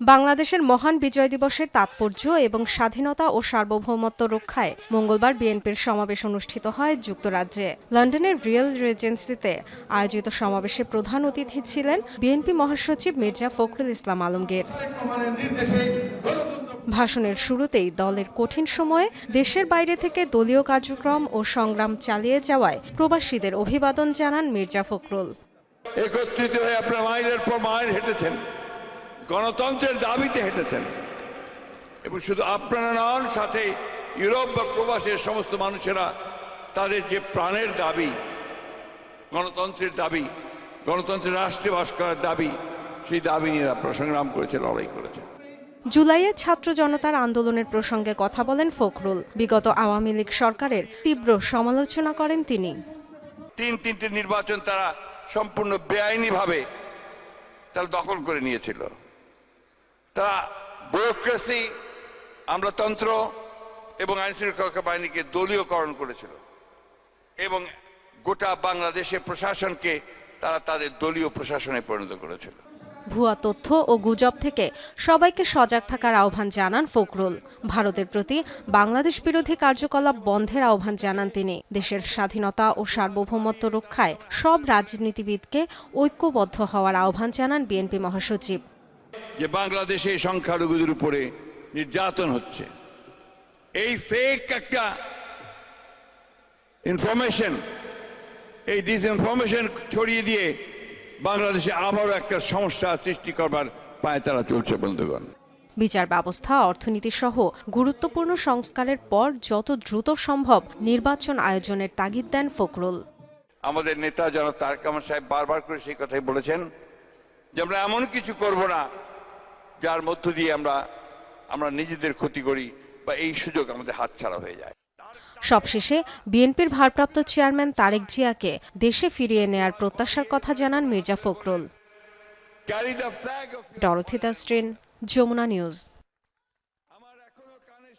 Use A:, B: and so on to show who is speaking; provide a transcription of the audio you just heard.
A: বাংলাদেশের মহান বিজয় দিবসের তাৎপর্য এবং স্বাধীনতা ও সার্বভৌমত্ব রক্ষায় মঙ্গলবার বিএনপির সমাবেশ অনুষ্ঠিত হয় যুক্তরাজ্যে। লন্ডনের রিয়েল রেজেন্সিতে আয়োজিত সমাবেশে প্রধান অতিথি ছিলেন বিএনপি মহাসচিব মির্জা ফখরুল ইসলাম আলমগীর। ভাষণের শুরুতেই দলের কঠিন সময়ে দেশের বাইরে থেকে দলীয় কার্যক্রম ও সংগ্রাম চালিয়ে যাওয়ায় প্রবাসীদের অভিবাদন জানান মির্জা ফখরুল।
B: একত্রিত হয়ে আপনার মাইলের পর মাইল হেঁটেছেন। গণতন্ত্রের দাবিতে হেঁটেছেন। এবং শুধু আপনারা নন সাথে ইউরোপ বা প্রবাসের সমস্ত মানুষেরা তাদের যে প্রাণের দাবি গণতন্ত্রের দাবি গণতন্ত্রের রাষ্ট্রে বাস করার দাবি সেই দাবি নিয়ে আপনারা সংগ্রাম করেছে লড়াই করেছে
A: জুলাইয়ে ছাত্র জনতার আন্দোলনের প্রসঙ্গে কথা বলেন ফখরুল। বিগত আওয়ামী লীগ সরকারের তীব্র সমালোচনা করেন তিনি।
B: তিন তিনটে নির্বাচন তারা সম্পূর্ণ বেআইনিভাবে তারা দখল করে নিয়েছিল। তারা ব্যুরোক্রেসি আমলাতন্ত্র এবং আইন শৃঙ্খলা বাহিনীকে দলীয়করণ করেছিল এবং গোটা বাংলাদেশের প্রশাসনকে তারা তাদের দলীয় প্রশাসনে পরিণত করেছিল।
A: ভুয়া তথ্য ও গুজব থেকে সবাইকে সজাগ থাকার আহ্বান জানান ফখরুল। ভারতের প্রতি বাংলাদেশ বিরোধী কার্যকলাপ বন্ধের আহ্বান জানান তিনি। দেশের স্বাধীনতা ও সার্বভৌমত্ব রক্ষায় সব রাজনীতিবিদকে ঐক্যবদ্ধ হওয়ার আহ্বান জানান বিএনপি মহাসচিব।
B: যে বাংলাদেশে সংখ্যালঘুদের উপরে নির্যাতন হচ্ছে, এই ফেক একটা ইনফরমেশন এই ডিসইনফরমেশন ছড়িয়ে দিয়ে বাংলাদেশে আবারও একটা সমস্যা সৃষ্টি করবার পায়ে তারা চলছে বন্ধুগণ।
A: বিচার ব্যবস্থা অর্থনীতি সহ গুরুত্বপূর্ণ সংস্কারের পর যত দ্রুত সম্ভব নির্বাচন আয়োজনের তাগিদ দেন ফখরুল।
B: আমাদের নেতা জনাব তারেক রহমান সাহেব বারবার করে সেই কথাই বলেছেন যে আমরা এমন কিছু করব না যার মধ্য দিয়ে আমরা আমরা নিজেদের ক্ষতি করি বা এই সুযোগ আমাদের হাতছাড়া হয়ে যায়।
A: সবশেষে বিএনপির ভারপ্রাপ্ত চেয়ারম্যান তারেক জিয়াকে দেশে ফিরিয়ে নেয়ার প্রত্যাশার কথা জানান মির্জা ফখরুল। ডরথিতা দাস্ট্রিন যমুনা নিউজ।